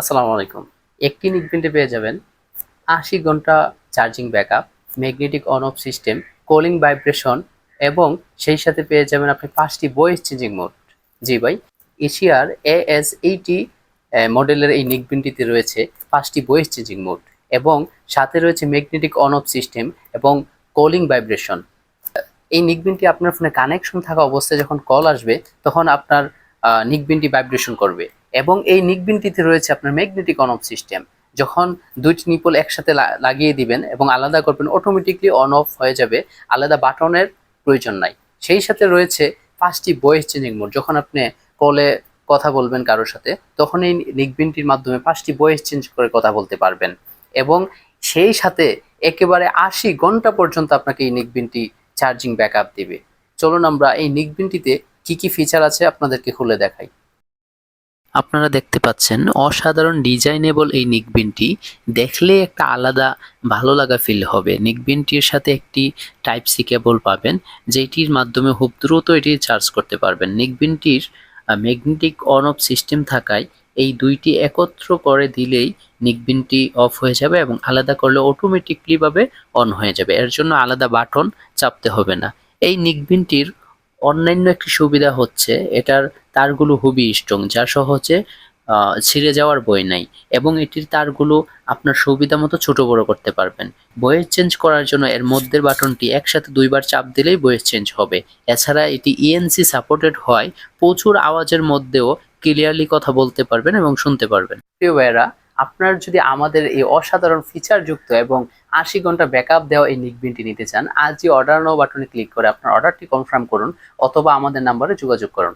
আসসালামু আলাইকুম। একটি নিকবিনটে পেয়ে যাবেন আশি ঘণ্টা charging backup, magnetic on off system, calling vibration এবং সেই সাথে পেয়ে যাবেন আপনি পাঁচটি ভয়েস চেঞ্জিং মোড। জি ভাই, এশিয়ার এ এস এইটি মডেলের এই নিকবিনটিতে রয়েছে পাঁচটি ভয়েস চেঞ্জিং মোড এবং সাথে রয়েছে ম্যাগনেটিক অন অফ সিস্টেম এবং কলিং ভাইব্রেশন। এই নিকবিনটি আপনার ফোনে কানেকশন থাকা অবস্থায় যখন কল আসবে, তখন আপনার নিকবিনটি ভাইব্রেশন করবে। এবং এই নিকবিনটিতে রয়েছে আপনার ম্যাগনেটিক অন অফ সিস্টেম, যখন দুইটি নিপল একসাথে লাগিয়ে দিবেন এবং আলাদা করবেন অটোমেটিকলি অন অফ হয়ে যাবে, আলাদা বাটনের প্রয়োজন নাই। সেই সাথে রয়েছে পাঁচটি ভয়েস চেঞ্জিং মোড, যখন আপনি কলে কথা বলবেন কারোর সাথে, তখন এই নিকবিনটির মাধ্যমে পাঁচটি ভয়েস চেঞ্জ করে কথা বলতে পারবেন। এবং সেই সাথে একেবারে আশি ঘণ্টা পর্যন্ত আপনাকে এই নিকবিনটি চার্জিং ব্যাকআপ দিবে। চলুন আমরা এই নিকবিনটিতে কি কি ফিচার আছে আপনাদেরকে খুলে দেখাই। আপনারা দেখতে পাচ্ছেন অসাধারণ ডিজাইনেবল এই নিকবিনটি। দেখলে একটা আলাদা ভালো লাগা ফিল হবে। নিকবিনটির সাথে একটি টাইপ সি কেবল পাবেন যেটির মাধ্যমে খুব দ্রুত এটি চার্জ করতে পারবেন। নিকবিনটির ম্যাগনেটিক অন অফ সিস্টেম থাকায় এই দুইটি একত্র করে দিলেই নিকবিনটি অফ হয়ে যাবে এবং আলাদা করলে অটোমেটিকলিভাবে অন হয়ে যাবে। এর জন্য আলাদা বাটন চাপতে হবে না। এই নিকবিনটির অন্যান্য একটি সুবিধা হচ্ছে, এটার তারগুলো খুবই স্ট্রং যা সহজে ছিঁড়ে যাওয়ার বই নাই এবং এটির তারগুলো আপনার সুবিধা মতো ছোট বড় করতে পারবেন। বয়েস চেঞ্জ করার জন্য এর মধ্যের বাটনটি একসাথে দুইবার চাপ দিলেই বয়েস চেঞ্জ হবে। এছাড়া এটি ইএনসি সাপোর্টেড হয়, প্রচুর আওয়াজের মধ্যেও ক্লিয়ারলি কথা বলতে পারবেন এবং শুনতে পারবেন। প্রিয় আপনার যদি আমাদের এই অসাধারণ ফিচার যুক্ত এবং আশি ঘণ্টা ব্যাকআপ দেওয়া এই নিকবিনটি নিতে চান, আজই অর্ডার নাও বাটনে ক্লিক করে আপনার অর্ডারটি কনফার্ম করুন অথবা আমাদের নাম্বারে যোগাযোগ করুন।